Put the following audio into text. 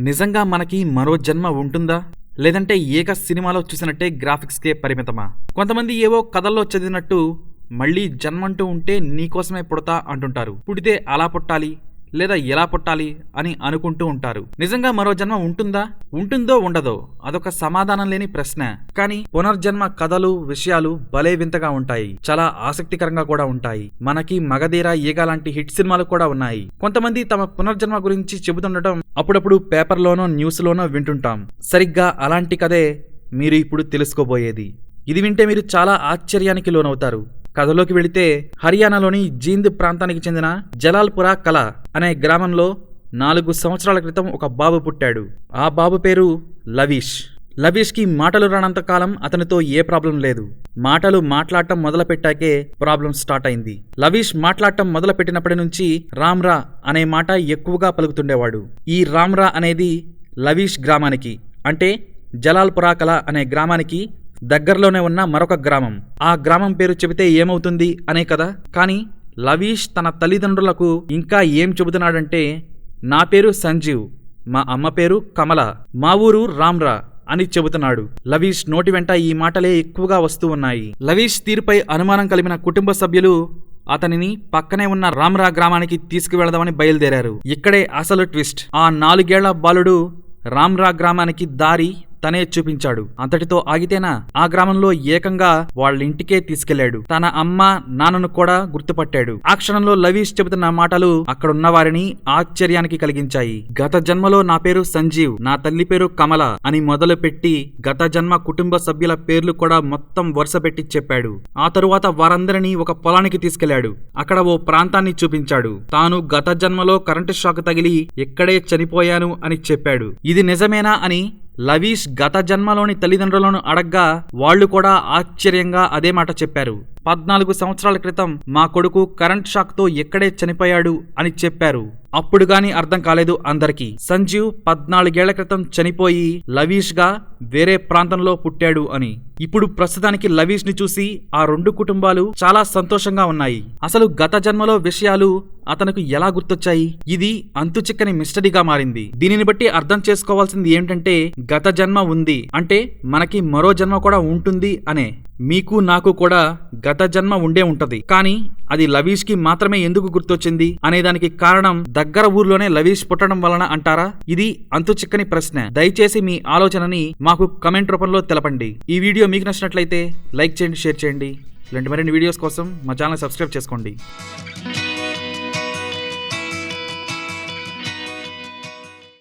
నిజంగా మనకి మరో జన్మ ఉంటుందా? లేదంటే ఏక సినిమాలో చూసినట్టే గ్రాఫిక్స్కే పరిమితమా? కొంతమంది ఏవో కథల్లో చదివినట్టు మళ్ళీ జన్మంటూ ఉంటే నీకోసమే పుడతా అంటుంటారు. పుడితే అలా పుట్టాలి? లేదా ఎలా పుట్టాలి అని అనుకుంటూ ఉంటారు. నిజంగా మరో జన్మ ఉంటుందా? ఉంటుందో ఉండదో అదొక సమాధానం లేని ప్రశ్న. కానీ పునర్జన్మ కథలు విషయాలు భలే వింతగా ఉంటాయి. చాలా ఆసక్తికరంగా కూడా ఉంటాయి. మనకి మగధీర ఈగ లాంటి హిట్ సినిమాలు కూడా ఉన్నాయి. కొంతమంది తమ పునర్జన్మ గురించి చెబుతుండటం అప్పుడప్పుడు పేపర్లోనో న్యూస్లోనో వింటుంటాం. సరిగ్గా అలాంటి కథే మీరు ఇప్పుడు తెలుసుకోబోయేది. ఇది వింటే మీరు చాలా ఆశ్చర్యానికి లోనవుతారు. కథలోకి వెళితే హర్యానాలోని జీంద్ ప్రాంతానికి చెందిన జలాల్పురా కళ అనే గ్రామంలో నాలుగు సంవత్సరాల క్రితం ఒక బాబు పుట్టాడు. ఆ బాబు పేరు లవీష్. లవీష్కి మాటలు రానంత కాలం అతనితో ఏ ప్రాబ్లం లేదు. మాటలు మాట్లాడటం మొదలుపెట్టాకే ప్రాబ్లం స్టార్ట్ అయింది. లవీష్ మాట్లాడటం మొదలుపెట్టినప్పటి నుంచి రామ్రా అనే మాట ఎక్కువగా పలుకుతుండేవాడు. ఈ రామ్రా అనేది లవీష్ గ్రామానికి అంటే జలాల్పురా కళ అనే గ్రామానికి దగ్గరలోనే ఉన్న మరొక గ్రామం. ఆ గ్రామం పేరు చెబితే ఏమవుతుంది? అనే కదా కానీ లవీష్ తన తల్లిదండ్రులకు ఇంకా ఏం చెబుతున్నాడంటే నా పేరు సంజీవ్ మా అమ్మ పేరు కమల మా ఊరు రామ్రా అని చెబుతున్నాడు. లవీష్ నోటి వెంట ఈ మాటలే ఎక్కువగా వస్తూ ఉన్నాయి. లవీష్ తీరుపై అనుమానం కలిగిన కుటుంబ సభ్యులు అతనిని పక్కనే ఉన్న రామ్రా గ్రామానికి తీసుకువెళదామని బయలుదేరారు. ఇక్కడే అసలు ట్విస్ట్. ఆ నాలుగేళ్ళ బాలుడు రామ్రా గ్రామానికి దారి తనే చూపించాడు. అంతటితో ఆగితేనా? ఆ గ్రామంలో ఏకంగా వాళ్ళ ఇంటికే తీసుకెళ్ళాడు తన అమ్మ నాన్నను కూడా గుర్తుపట్టాడు. ఆ క్షణంలో లవీష్ చెబుతున్న మాటలు అక్కడున్న వారిని ఆశ్చర్యానికి కలిగించాయి. గత జన్మలో నా పేరు సంజీవ్ నా తల్లి పేరు కమల అని మొదలుపెట్టి గత జన్మ కుటుంబ సభ్యుల పేర్లు కూడా మొత్తం వరుస పెట్టి చెప్పాడు. ఆ తరువాత వారందరినీ ఒక పొలానికి తీసుకెళ్ళాడు అక్కడ ఓ ప్రాంతాన్ని చూపించాడు. తాను గత జన్మలో కరెంటు షాక్ తగిలి ఇక్కడే చనిపోయాను అని చెప్పాడు. ఇది నిజమేనా అని లవీష్ గత జన్మలోని తల్లిదండ్రులను అడగ్గా వాళ్ళు కూడా ఆశ్చర్యంగా అదే మాట చెప్పారు. పద్నాలుగు సంవత్సరాల క్రితం మా కొడుకు కరెంట్ షాక్తో ఎక్కడే చనిపోయాడు అని చెప్పారు. అప్పుడు గాని అర్థం కాలేదు అందరికీ. సంజీవ్ పద్నాలుగేళ్ళ క్రితం చనిపోయి లవీష్గా వేరే ప్రాంతంలో పుట్టాడు అని. ఇప్పుడు ప్రస్తుతానికి లవీష్ని చూసి ఆ రెండు కుటుంబాలు చాలా సంతోషంగా ఉన్నాయి. అసలు గత జన్మలో విషయాలు అతనికి ఎలా గుర్తొచ్చాయి? ఇది అంతు చిక్కని మిస్టరీగా మారింది. దీనిని బట్టి అర్థం చేసుకోవాల్సింది ఏమిటంటే గత జన్మ ఉంది అంటే మనకి మరో జన్మ కూడా ఉంటుంది అనే. మీకు నాకు కూడా గత జన్మ ఉండే ఉంటది. కానీ అది లవీష్కి మాత్రమే ఎందుకు గుర్తొచ్చింది? అనే దానికి కారణం దగ్గర ఊర్లోనే లవీష్ పుట్టడం వలన అంటారా? ఇది అంతు చిక్కని ప్రశ్న. దయచేసి మీ ఆలోచనని మాకు కమెంట్ రూపంలో తెలపండి. ఈ వీడియో మీకు నచ్చినట్లయితే లైక్ చేయండి షేర్ చేయండి. ఇలాంటి మరిన్ని వీడియోస్ కోసం మా ఛానల్ సబ్స్క్రైబ్ చేసుకోండి.